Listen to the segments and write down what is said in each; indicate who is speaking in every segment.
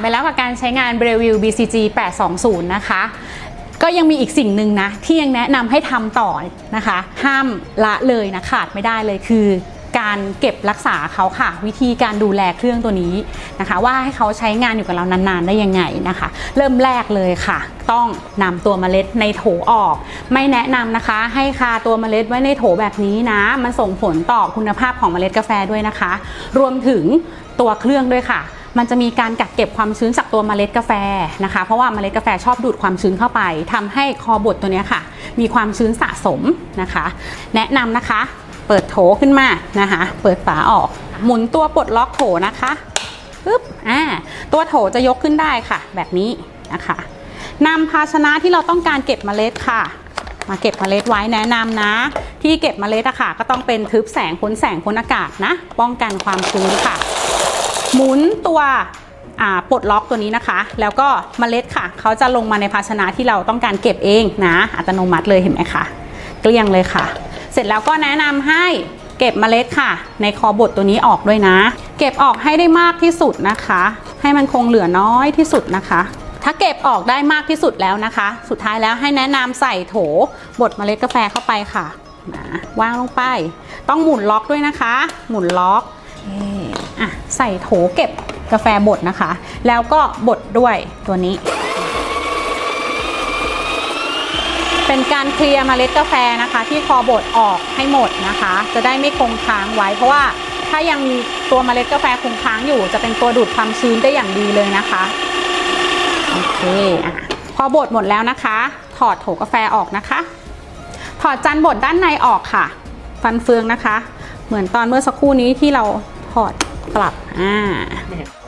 Speaker 1: ไปแล้วกับการใช้งาน Breville BCG 820 นะคะ ก็ยังมีอีกสิ่งหนึ่งนะ ที่ยังแนะนำให้ทำต่อนะคะ ห้ามละเลยนะขาดไม่ได้เลยคือการเก็บรักษาเขาค่ะ วิธีการดูแลเครื่องตัวนี้นะคะ ว่าให้เขาใช้งานอยู่กับเรานานๆ ได้ยังไงนะคะ เริ่มแรกเลยค่ะ ต้องนำตัวเมล็ดในโถออก ไม่แนะนำนะคะ ให้คาตัวเมล็ดไว้ในโถแบบนี้นะ มันส่งผลต่อคุณภาพของเมล็ดกาแฟด้วยนะคะ รวมถึงตัวเครื่องด้วยค่ะ มันจะมีการกักเก็บความชื้นจากตัวเมล็ดกาแฟนะคะ เพราะว่าเมล็ดกาแฟชอบดูดความชื้นเข้าไปทำให้คอบดตัวนี้ค่ะ มีความชื้นสะสมนะคะ แนะนำนะคะ เปิดโถขึ้นมานะคะ เปิดฝาออก หมุนตัวปลดล็อกโถนะคะปึ๊บอ่าตัวโถจะยกขึ้นได้ค่ะ แบบนี้นะคะนำภาชนะที่เราต้องการเก็บเมล็ดค่ะ มาเก็บเมล็ดไว้แนะนำนะ ที่เก็บเมล็ดอะค่ะ ก็ต้องเป็นทึบแสงพ้นแสงพ้นอากาศนะ ป้องกันความชื้นค่ะ หมุนตัวปลดล็อกตัวนี้นะคะ แล้วก็เมล็ดค่ะ เขาจะลงมาในภาชนะที่เราต้องการเก็บเองนะ อัตโนมัติเลยเห็นไหมคะ เกลี้ยงเลยค่ะ เสร็จแล้วก็แนะนำให้เก็บเมล็ดค่ะ ในคอบดตัวนี้ออกด้วยนะ เก็บออกให้ได้มากที่สุดนะคะ ให้มันคงเหลือน้อยที่สุดนะคะ ถ้าเก็บออกได้มากที่สุดแล้วนะคะ สุดท้ายแล้วให้แนะนำใส่โถบดเมล็ดกาแฟเข้าไปค่ะนะวางลงไป ต้องหมุนล็อกด้วยนะคะ หมุนล็อก ใส่โถเก็บกาแฟบดนะคะ แล้วก็บดด้วยตัวนี้ เป็นการเคลียร์เมล็ดกาแฟนะคะ ที่คอบดออกให้หมดนะคะ จะได้ไม่คงค้างไว้ เพราะว่าถ้ายังมีตัวเมล็ดกาแฟคงค้างอยู่ จะเป็นตัวดูดความชื้นได้อย่างดีเลยนะคะโอเคอะพอบดหมดแล้วนะคะ ถอดโถกาแฟออกนะคะ ถอดจานบดด้านในออกค่ะ ฟันเฟืองนะคะ เหมือนตอนเมื่อสักครู่นี้ที่เราถอด กลับอ่า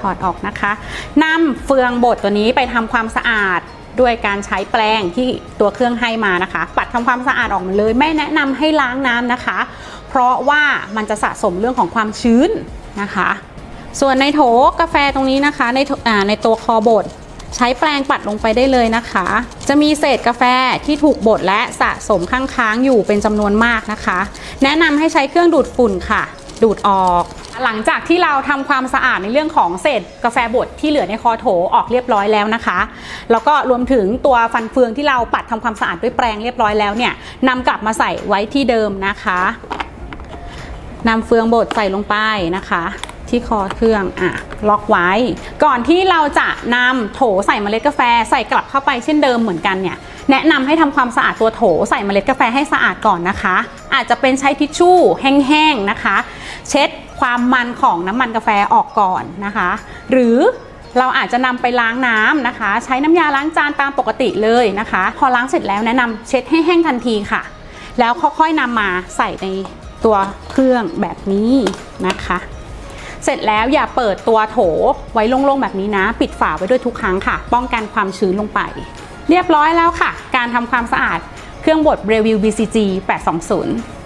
Speaker 1: ถอดออกนะคะนำเฟืองบดตัวนี้ไปทำความสะอาดด้วยการใช้แปรงที่ตัวเครื่องให้มานะคะ ปัดทำความสะอาดออกมาเลย ไม่แนะนำให้ล้างน้ำนะคะ เพราะว่ามันจะสะสมเรื่องของความชื้นนะคะ ส่วนในโถกาแฟตรงนี้นะคะ ในในตัวคอบดใช้แปรงปัดลงไปได้เลยนะคะ จะมีเศษกาแฟที่ถูกบดและสะสมข้างค้างอยู่เป็นจำนวนมากนะคะ แนะนำให้ใช้เครื่องดูดฝุ่นค่ะ ดูดออก หลังจากที่เราทำความสะอาดในเรื่องของเศษกาแฟบดที่เหลือในคอโถออกเรียบร้อยแล้วนะคะ แล้วก็รวมถึงตัวฟันเฟืองที่เราปัดทำความสะอาดด้วยแปรงเรียบร้อยแล้วเนี่ยนำกลับมาใส่ไว้ที่เดิมนะคะนำเฟืองบดใส่ลงไปนะคะ ที่คอเครื่องอะล็อกไว้ ก่อนที่เราจะนำโถใส่เมล็ดกาแฟใส่กลับเข้าไปเช่นเดิมเหมือนกันเนี่ยแนะนำให้ทำความสะอาดตัวโถใส่เมล็ดกาแฟให้สะอาดก่อนนะคะ อาจจะเป็นใช้ทิชชู่แห้งๆนะคะ เช็ด ความมันของน้ำมันกาแฟออกก่อนนะคะ หรือเราอาจจะนำไปล้างน้ำนะคะ ใช้น้ำยาล้างจานตามปกติเลยนะคะ พอล้างเสร็จแล้วแนะนำเช็ดให้แห้งทันทีค่ะ แล้วค่อยๆนำมาใส่ในตัวเครื่องแบบนี้นะคะ เสร็จแล้วอย่าเปิดตัวโถไว้โล่งๆแบบนี้นะ ปิดฝาไว้ด้วยทุกครั้งค่ะ ป้องกันความชื้นลงไป เรียบร้อยแล้วค่ะ การทำความสะอาดเครื่องบด Breville BCG 820